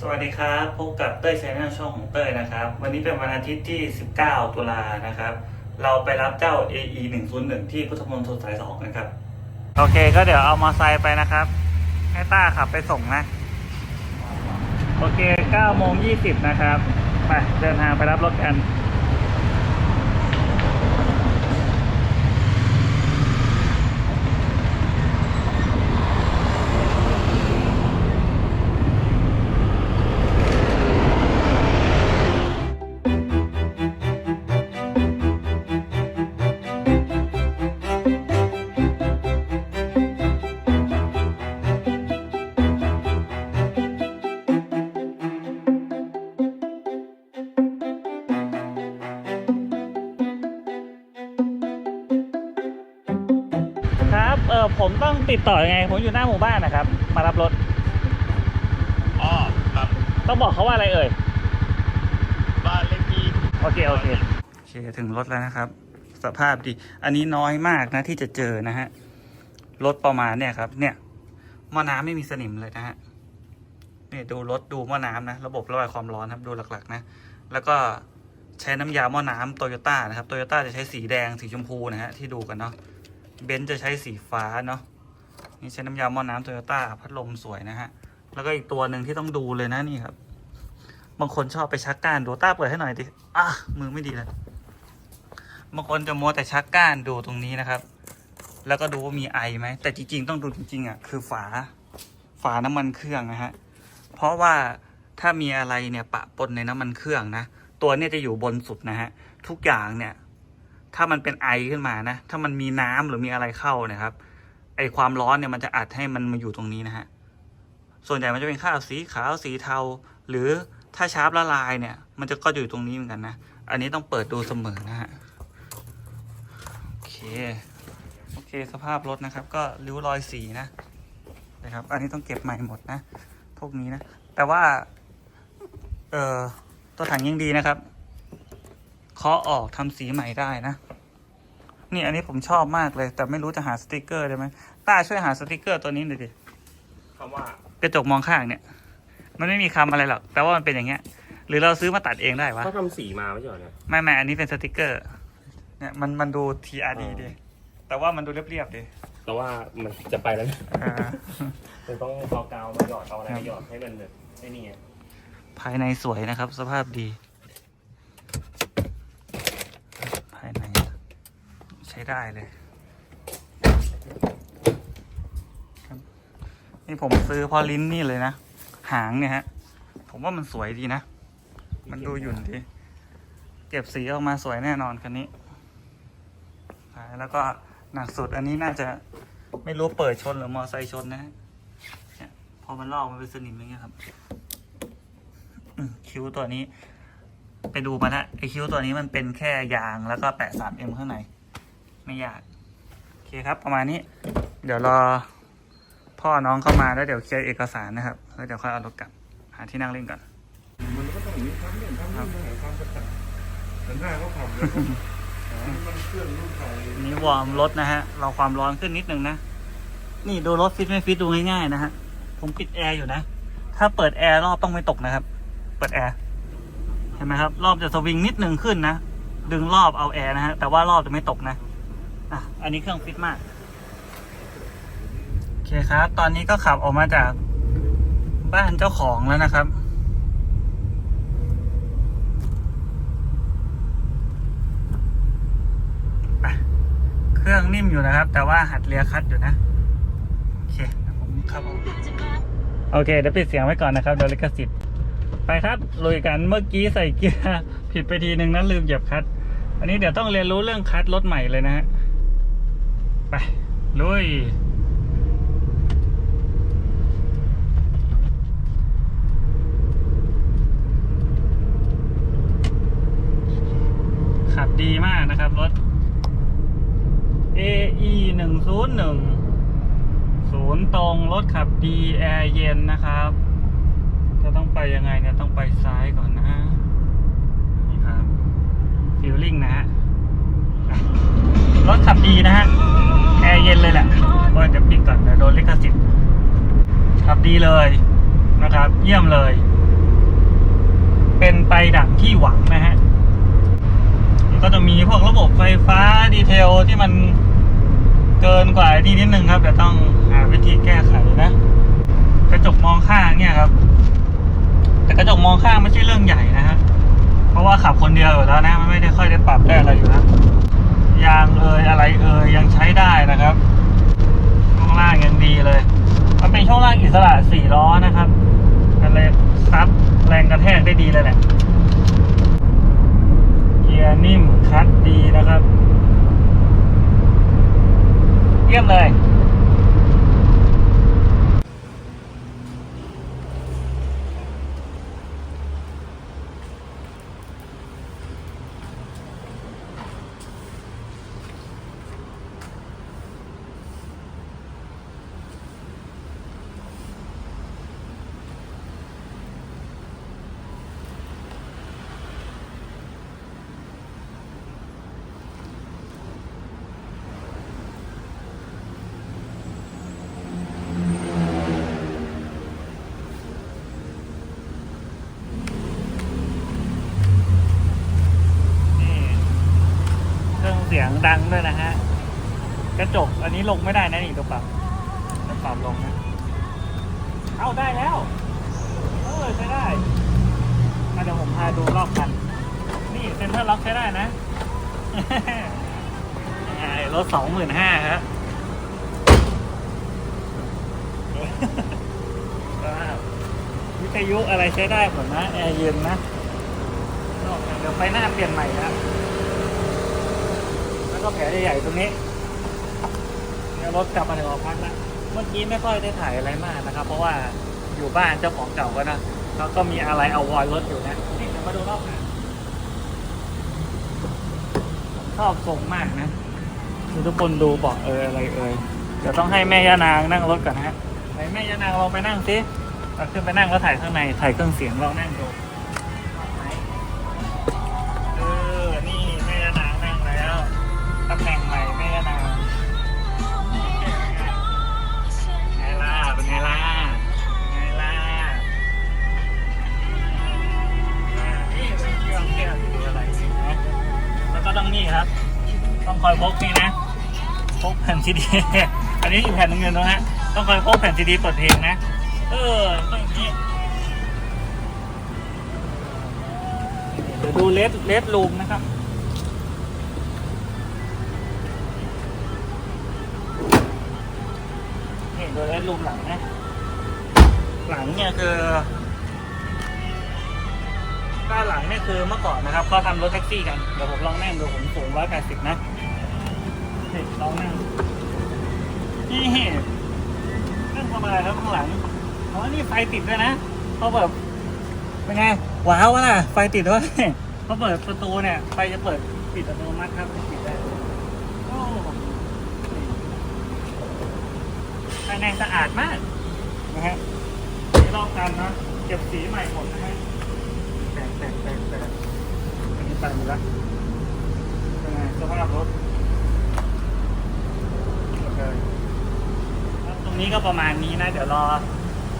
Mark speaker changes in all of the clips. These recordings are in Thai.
Speaker 1: สวัสดีครับ พบกับเต้ยชแนลช่องของเต้ยนะครับ วันนี้เป็นวันอาทิตย์ที่ 19 ตุลานะครับ เราไปรับเจ้า AE 101ที่พุทธมณฑลสาย 2 นะครับ โอเคก็เดี๋ยวเอามอไซค์ไปนะครับ ให้ต้าขับไปส่งนะ โอเค9โมง20 นะครับ ไปเดินทางไปรับรถกัน ผมต้องติดต่อยังไง ผมอยู่หน้าหมู่บ้านนะครับ มารับรถ
Speaker 2: อ๋อครับ
Speaker 1: ต้องบอกเขาว่าอะไรเอ่ย
Speaker 2: บ้านเลขที่
Speaker 1: โอเค โอเค โอเค ถึงรถแล้วนะครับ สภาพดี อันนี้น้อยมากนะที่จะเจอนะฮะ รถประมาณเนี่ยครับ เนี่ยหม้อน้ำไม่มีสนิมเลยนะฮะนี่ดูรถดูหม้อน้ำนะ ระบบระบายความร้อนครับ ดูหลักๆ นะ แล้วก็ใช้น้ำยาหม้อน้ำโตโยต้านะครับ โตโยต้าจะใช้สีแดงสีชมพูนะฮะที่ดูกันเนาะ เบนซ์จะใช้สีฟ้าเนาะนี่ใช้น้ำยาหม้อน้ำโตโยต้าพัดลมสวยนะฮะ แล้วก็อีกตัวหนึ่งที่ต้องดูเลยนะนี่ครับ บางคนชอบไปชักก้านดูต้าเปิดให้หน่อยดิอะมือไม่ดีเลยบางคนจะมัวแต่ชักก้านดูตรงนี้นะครับ แล้วก็ดูว่ามีไอไหมแต่จริงๆ ต้องดูจริงๆอะคือฝาฝาน้ำมันเครื่องนะฮะเพราะว่าถ้ามีอะไรเนี่ยปะปนในน้ำมันเครื่องนะตัวเนี่ยจะอยู่บนสุดนะฮะทุกอย่างเนี่ย ถ้ามันเป็นไอขึ้นมานะ ถ้ามันมีน้ำหรือมีอะไรเข้านะครับ ไอความร้อนเนี่ยมันจะอัดให้มันมาอยู่ตรงนี้นะฮะ ส่วนใหญ่มันจะเป็นข้าวสีขาวสีเทา หรือถ้าชาร์ปละลายเนี่ย มันจะก็อยู่ตรงนี้เหมือนกันนะ อันนี้ต้องเปิดดูเสมอนะฮะ โอเค โอเคสภาพรถนะครับ ก็ริ้วรอยสีนะ นะครับ อันนี้ต้องเก็บใหม่หมดนะ พวกนี้นะ แต่ว่า เอ่อตัวถังยังดีนะครับเคาะออกทำสีใหม่ได้นะ นี่อันนี้ผมชอบมากเลย แต่ไม่รู้จะหาสติกเกอร์ได้ไหมต้าช่วยหาสติกเกอร์ตัวนี้หน่อยดิ
Speaker 2: คำว่า
Speaker 1: กระจกมองข้างเนี่ย มันไม่มีคำอะไรหรอก แต่ว่ามันเป็นอย่างเงี้ย หรือเราซื้อมาตัดเองได้วะ
Speaker 2: เขาทำสีมาไม่ใช่เหรอเนี่ย
Speaker 1: ไม่ไม่อันนี้เป็นสติกเกอร์ เนี่ยมันมันดู TRD
Speaker 2: อ๋อ
Speaker 1: ดีแต่ว่ามันดูเรียบๆดี
Speaker 2: แต่ว่ามันจะไปแล้วนะ
Speaker 1: อ่า
Speaker 2: มันต้องเอากาวมาหยอดเอาอะไรมาหยอดให้มันแบบไอ้นี่ไง
Speaker 1: ภายในสวยนะครับ สภาพดี ภายใน ใช้ได้เลยครับนี่ผมซื้อเพอลิ้นนี่เลยนะ หางเนี่ยฮะ ผมว่ามันสวยดีนะ มันดูหยุ่นดี เก็บสีออกมาสวยแน่นอนคันนี้ แล้วก็หนักสุดอันนี้น่าจะไม่รู้เปิดชนหรือมอไซค์ชนนะเนี่ยพอมันลอกมันเป็นสนิมอย่างเงี้ยครับคิ้วตัวนี้ ไปดูมาแล้วไอคิ้วตัวนี้มันเป็นแค่ยางแล้วก็แปะ 3M ข้างใน ไม่ยากโอเคครับ ประมาณนี้ เดี๋ยวรอพ่อน้องเข้ามาแล้วเดี๋ยวเคลียร์เอกสารนะครับแล้วเดี๋ยวค่อยเอารถกลับหาที่นั่งเล่นก่อน
Speaker 3: มันก็ต้องมีความเด่นความรุ่นหาความกระตันแต่หน้าเขาขับแล้วก็หามันเครื่องรุ่นไทย
Speaker 1: อันนี้วอร์มรถนะฮะเราความร้อนขึ้นนิดนึงนะนี่ดูรถฟิตไม่ฟิตดูง่ายๆนะฮะผมปิดแอร์อยู่นะ ถ้าเปิดแอร์รอบต้องไม่ตกนะครับ เปิดแอร์ เห็นไหมครับ รอบจะสวิงนิดนึงขึ้นนะ ดึงรอบเอาแอร์นะฮะ แต่ว่ารอบจะไม่ตกนะ อะ อันนี้เครื่องฟิตมาก โอเคครับ ตอนนี้ก็ขับออกมาจากบ้านเจ้าของแล้วนะครับไปเครื่องนิ่มอยู่นะครับ แต่ว่าหัดเลียคัดอยู่นะ โอเคผมข้าเอาโอเค เดี๋ยวปิดเสียงไว้ก่อนนะครับเดี๋ยวลิขสิทธิ์ไปครับลุยกันเมื่อกี้ใส่เกียร์ผิดไปทีหนึ่งนะลืมเหยียบคัด อันนี้เดี๋ยวต้องเรียนรู้เรื่องคัดรถใหม่เลยนะฮะ ไปลุยขับดีมากนะครับรถ AE หนึ่งศูนย์หนึ่งศูนย์ตรงรถขับดีแอร์เย็นนะครับจะต้องไปยังไงเนี่ยต้องไปซ้ายก่อนนะนี่ครับฟิลลิ่งนะฮะรถขับดีนะฮะ แอร์เย็นเลยแหละว่าจะปิดก่อนเดี๋ยวโดนลิขสิทธิ์ขับดีเลยนะครับ เยี่ยมเลย เป็นไปดังที่หวังนะฮะมันก็จะมีพวกระบบไฟฟ้าดีเทลที่มันเกินกว่าที่นิดนึงครับแต่ต้องหาวิธีแก้ไขนะ กระจกมองข้างเนี่ยครับ แต่กระจกมองข้างไม่ใช่เรื่องใหญ่นะฮะเพราะว่าขับคนเดียวอยู่แล้วนะมันไม่ได้ค่อยได้ปรับได้อะไรอยู่นะ ยางเอยอะไรเอยยังใช้ได้นะครับช่วงล่างยังดีเลย มันเป็นช่วงล่างอิสระสี่ล้อนะครับกันเลยซับแรงกระแทกได้ดีเลยแหละเกียร์นิ่มคัดดีนะครับ เยี่ยมเลย นี่เครื่องเสียง ดังด้วยนะฮะ กระจกอันนี้ลงไม่ได้นะนี่ตัวปรับตัวปรับลงนะ เอาได้แล้ว เออใช้ได้เดี๋ยวผมพาดูรอบคัน นี่เซ็นเตอร์ล็อกใช้ได้นะรถสองหมื่นห้าครับวิทยุอะไรใช้ได้หมดนะ แอร์เย็นนะ เดี๋ยวไฟหน้าเปลี่ยนใหม่แล้วแล้ว ก็แผลใหญ่ๆตรงนี้แล้วรถกลับมาถึงหอพักแล้วเมื่อกี้ไม่ค่อยได้ถ่ายอะไรมากนะครับ เพราะว่าอยู่บ้านเจ้าของเก่าก็นะแล้วก็มีอะไรเอาวอยรถอยู่นะนี่เดี๋ยวมาดูรอบหนะชอบทรงมากนะคือทุกคนดูบอกเอออะไรเอ่ยเดี๋ยวต้องให้แม่ย่านางนั่งรถก่อนนะฮะไหนแม่ย่านางลองไปนั่งสิเราขึ้นไปนั่งแล้วถ่ายข้างในถ่ายเครื่องเสียงลองนั่งดู ต้องคอยพกนี่นะพกแผ่นซีดี อันนี้อีกแผ่นหนึงเงินนะฮะต้องคอยพกแผ่นซีดีเปิดเพลงนะ เออต้องอย่างนี้เดี๋ยวดูเลสเลสรูมนะครับนี่ดูเลสรูมหลังนะ หลังเนี่ยคือด้านหลังเนี่ยคือเมื่อก่อนนะครับเขาทำรถแท็กซี่กัน เดี๋ยวผมลองนั่งดูผมสูงร้อย แปดสิบนะนี่ลองนั่งนี่นั่งทำอะไรครับข้างหลังอ๋อนี่ไฟติดด้วยนะเขาแบบเป็นไงว้าววะล่ะ ไฟติดด้วยเขาเปิดประตูเนี่ยไฟจะเปิดปิดอัตโนมัติครับปิดได้โอ้ภายในสะอาดมากนะฮะสีรอบกันนะเก็บสีใหม่หมดนะฮะแตกแตกแตกแตกอันนี้ไปหมดแล้วเป็นไงสภาพรถ โอเคแล้วตรงนี้ก็ประมาณนี้นะ เดี๋ยวรอ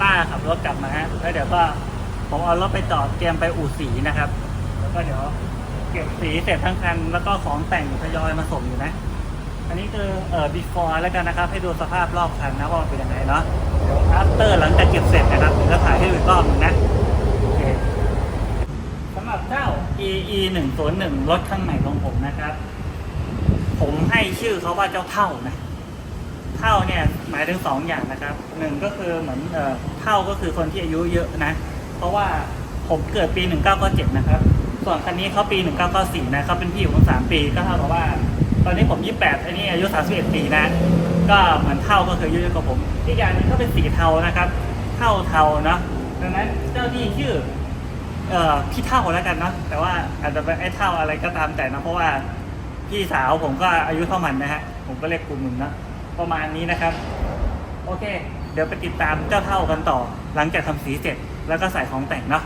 Speaker 1: ป้าขับรถกลับมาฮะแล้วเดี๋ยวก็ผมเอารถไปจอดเตรียมไปอู่สีนะครับ แล้วก็เดี๋ยวเก็บสีเสร็จทั้งคัน แล้วก็ของแต่งทยอยมาส่งอยู่นะ อันนี้คือเอ่อ before แล้วกันนะครับ ให้ดูสภาพรอบคันนะว่าเป็นยังไงเนาะ after หลังจากเก็บเสร็จนะครับเดี๋ยวจะถ่ายให้ดูอีกรอบหนึงนะโอเคสำหรับเจ้า EE 1 0 1รถข้างใหม่ของผมนะครับ ผมให้ชื่อเขาว่าเจ้าเท่านะ เท่าเนี่ยหมายถึงสองอย่างนะครับหนึ่งก็คือเหมือนเอ่อเท่าก็คือคนที่อายุเยอะนะ เพราะว่าผมเกิดปี 1997 นะครับ ส่วนคันนี้เขาปี 1994 นะเขาเป็นพี่ผมสามปีก็เท่ากับว่า ตอนนี้ผม 28อันนี้อายุ 31 ปีนะ ก็เหมือนเท่าก็คืออายุเยอะกว่าผมอีกอย่างนึงก็เป็นสีเทานะครับเท่าเทาเนาะดังนั้นเจ้าที่ชื่อเอ่อพี่เท่าแล้วกันเนาะแต่ว่าอาจจะเป็นไอ้เท่าอะไรก็ตามแต่นะเพราะว่าพี่สาวผมก็อายุเท่ามันนะฮะผมก็เรียกกลุ่มหนึ่งนะ ประมาณนี้นะครับ โอเค เดี๋ยวไปติดตามเจ้าเท่ากันต่อ หลังจากทำสีเสร็จแล้วก็ใส่ของแต่งเนาะ